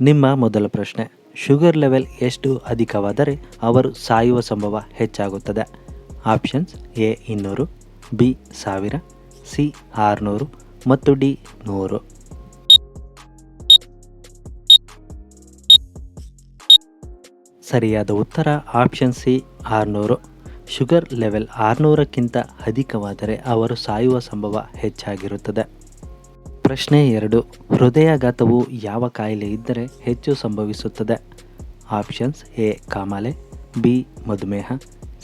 ನಿಮ್ಮ ಮೊದಲ ಪ್ರಶ್ನೆ ಶುಗರ್ ಲೆವೆಲ್ ಎಷ್ಟು ಅಧಿಕವಾದರೆ ಅವರು ಸಾಯುವ ಸಂಭವ ಹೆಚ್ಚಾಗುತ್ತದೆ? ಆಪ್ಷನ್ಸ್ ಎ ಇನ್ನೂರು ಬಿ ಸಾವಿರ ಸಿ ಆರುನೂರು ಮತ್ತು ಡಿ ನೂರು. ಸರಿಯಾದ ಉತ್ತರ ಆಪ್ಷನ್ ಸಿ ಆರುನೂರು. ಶುಗರ್ ಲೆವೆಲ್ ಆರುನೂರಕ್ಕಿಂತ ಅಧಿಕವಾದರೆ ಅವರು ಸಾಯುವ ಸಂಭವ ಹೆಚ್ಚಾಗಿರುತ್ತದೆ. ಪ್ರಶ್ನೆ ಎರಡು. ಹೃದಯಾಘಾತವು ಯಾವ ಕಾಯಿಲೆ ಇದ್ದರೆ ಹೆಚ್ಚು ಸಂಭವಿಸುತ್ತದೆ? ಆಪ್ಷನ್ಸ್ ಎ, ಕಾಮಾಲೆ, ಬಿ, ಮಧುಮೇಹ,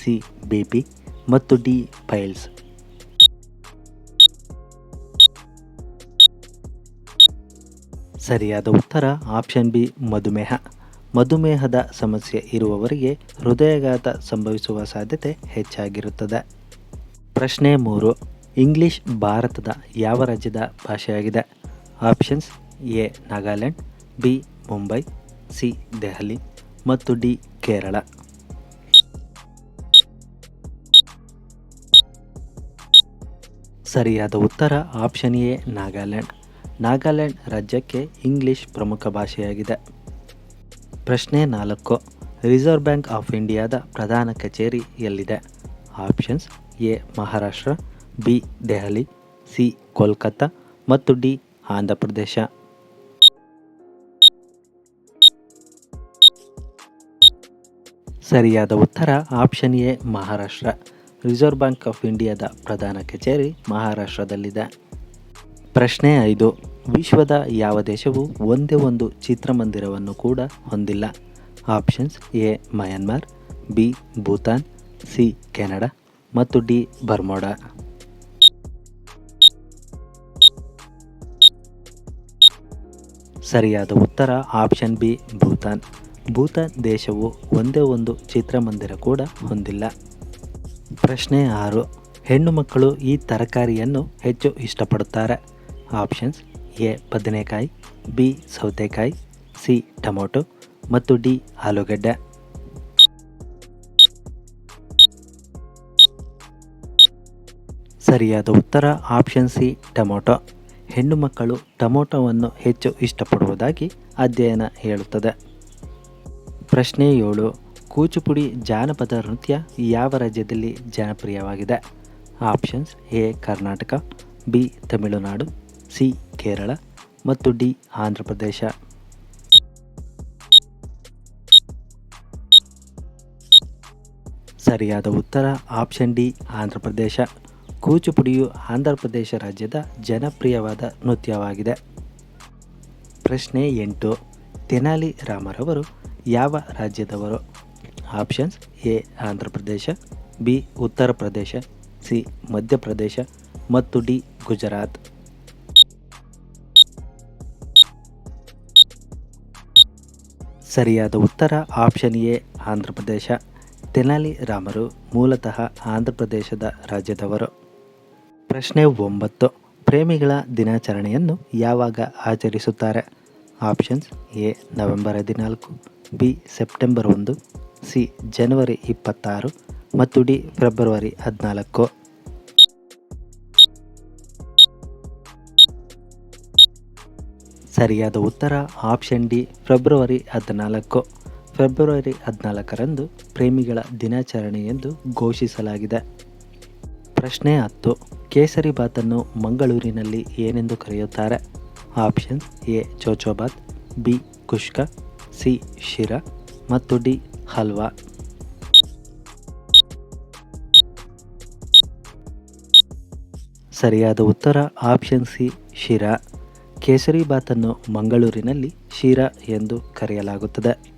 ಸಿ ಬಿ ಪಿ ಮತ್ತು ಡಿ ಫೈಲ್ಸ್ ಸರಿಯಾದ ಉತ್ತರ, ಆಪ್ಷನ್ ಬಿ, ಮಧುಮೇಹ. ಮಧುಮೇಹದ ಸಮಸ್ಯೆ ಇರುವವರಿಗೆ ಹೃದಯಾಘಾತ ಸಂಭವಿಸುವ ಸಾಧ್ಯತೆ ಹೆಚ್ಚಾಗಿರುತ್ತದೆ. ಪ್ರಶ್ನೆ ಮೂರು. ಇಂಗ್ಲಿಷ್ ಭಾರತದ ಯಾವ ರಾಜ್ಯದ ಭಾಷೆಯಾಗಿದೆ? Options A, Nagaland, B, Mumbai, C, Delhi ಮತ್ತು ಡಿ, ಕೇರಳ. ಸರಿಯಾದ ಉತ್ತರ ಆಪ್ಷನ್ ಎ, ನಾಗಾಲ್ಯಾಂಡ್. ನಾಗಾಲ್ಯಾಂಡ್ ರಾಜ್ಯಕ್ಕೆ ಇಂಗ್ಲಿಷ್ ಪ್ರಮುಖ ಭಾಷೆಯಾಗಿದೆ. ಪ್ರಶ್ನೆ ನಾಲ್ಕು. ರಿಸರ್ವ್ ಬ್ಯಾಂಕ್ ಆಫ್ ಇಂಡಿಯಾದ ಪ್ರಧಾನ ಕಚೇರಿ ಎಲ್ಲಿದೆ options A, Maharashtra B Delhi, C Kolkata ಮತ್ತು ಡಿ ಆಂಧ್ರ ಪ್ರದೇಶ ಸರಿಯಾದ ಉತ್ತರ option A, Maharashtra. Reserve bank of ಇಂಡಿಯಾದ ಪ್ರಧಾನ ಕಚೇರಿ ಮಹಾರಾಷ್ಟ್ರದಲ್ಲಿದೆ. ಪ್ರಶ್ನೆ ಐದು, ವಿಶ್ವದ ಯಾವ ದೇಶವು ಒಂದೇ ಒಂದು ಚಿತ್ರಮಂದಿರವನ್ನು ಕೂಡ ಹೊಂದಿಲ್ಲ. Options A, Myanmar, B, Bhutan, C, Canada ಮತ್ತು ಡಿ, ಬರ್ಮೋಡಾ. ಸರಿಯಾದ ಉತ್ತರ ಆಪ್ಷನ್ ಬಿ, ಭೂತಾನ್. ಭೂತಾನ್ ದೇಶವು ಒಂದೇ ಒಂದು ಚಿತ್ರಮಂದಿರ ಕೂಡ ಹೊಂದಿಲ್ಲ. ಪ್ರಶ್ನೆ ಆರು, ಹೆಣ್ಣು ಮಕ್ಕಳು ಈ ತರಕಾರಿಯನ್ನು ಹೆಚ್ಚು ಇಷ್ಟಪಡುತ್ತಾರೆ? ಆಪ್ಷನ್ಸ್ ಎ, ಬದನೆಕಾಯಿ, ಬಿ, ಸೌತೆಕಾಯಿ, ಸಿ, ಟೊಮೊಟೊ ಮತ್ತು ಡಿ, ಆಲೂಗಡ್ಡೆ. ಸರಿಯಾದ ಉತ್ತರ ಆಪ್ಷನ್ ಸಿ, ಟೊಮೊಟೊ. ಹೆಣ್ಣು ಮಕ್ಕಳು ಟೊಮೊಟೊವನ್ನು ಹೆಚ್ಚು ಇಷ್ಟಪಡುವುದಾಗಿ ಅಧ್ಯಯನ ಹೇಳುತ್ತದೆ. ಪ್ರಶ್ನೆ ಏಳು, ಕೂಚುಪುಡಿ ಜಾನಪದ ನೃತ್ಯ ಯಾವ ರಾಜ್ಯದಲ್ಲಿ ಜನಪ್ರಿಯವಾಗಿದೆ? Options A, Karnataka, B, Tamil Nadu, C, Kerala ಮತ್ತು ಡಿ ಆಂಧ್ರ ಪ್ರದೇಶ ಸರಿಯಾದ ಉತ್ತರ ಆಪ್ಷನ್ ಡಿ ಆಂಧ್ರ ಪ್ರದೇಶ ಕೂಚುಪುಡಿಯು ಆಂಧ್ರ ಪ್ರದೇಶ ರಾಜ್ಯದ ಜನಪ್ರಿಯವಾದ ನೃತ್ಯವಾಗಿದೆ. ಪ್ರಶ್ನೆ ಎಂಟು, ತೆನಾಲಿ ರಾಮರವರು ಯಾವ ರಾಜ್ಯದವರು? Options A, Andhra Pradesh, B, Uttar Pradesh, C Madhya Pradesh ಮತ್ತು ಡಿ, ಗುಜರಾತ್. ಸರಿಯಾದ ಉತ್ತರ ಆಪ್ಷನ್ ಎ, ಆಂಧ್ರ ಪ್ರದೇಶ. ತೆನಾಲಿ ರಾಮರು ಮೂಲತಃ ಆಂಧ್ರ ಪ್ರದೇಶದ ರಾಜ್ಯದವರು. ಪ್ರಶ್ನೆ ಒಂಬತ್ತು. ಪ್ರೇಮಿಗಳ ದಿನಾಚರಣೆಯನ್ನು ಯಾವಾಗ ಆಚರಿಸುತ್ತಾರೆ? ಆಪ್ಷನ್ಸ್ ಎ, ನವೆಂಬರ್ ಹದಿನಾಲ್ಕು, ಬಿ, ಸೆಪ್ಟೆಂಬರ್ ಒಂದು, ಸಿ, ಜನವರಿ ಇಪ್ಪತ್ತಾರು ಮತ್ತು ಡಿ, ಫೆಬ್ರವರಿ ಹದಿನಾಲ್ಕು. ಸರಿಯಾದ ಉತ್ತರ ಆಪ್ಷನ್ ಡಿ, ಫೆಬ್ರವರಿ ಹದಿನಾಲ್ಕು. ಫೆಬ್ರವರಿ ಹದಿನಾಲ್ಕರಂದು ಪ್ರೇಮಿಗಳ ದಿನಾಚರಣೆ ಎಂದು ಘೋಷಿಸಲಾಗಿದೆ. ಪ್ರಶ್ನೆ ಹತ್ತು. ಕೇಸರಿ ಬಾತನ್ನು ಮಂಗಳೂರಿನಲ್ಲಿ ಏನೆಂದು ಕರೆಯುತ್ತಾರೆ? Options A chow chow bath B, kushka, C, shira ಮತ್ತು ಡಿ, ಹಲ್ವಾ. ಸರಿಯಾದ ಉತ್ತರ ಆಪ್ಷನ್ ಸಿ, ಶಿರಾ. ಕೇಸರಿ ಬಾತನ್ನು ಮಂಗಳೂರಿನಲ್ಲಿ ಶಿರಾ ಎಂದು ಕರೆಯಲಾಗುತ್ತದೆ.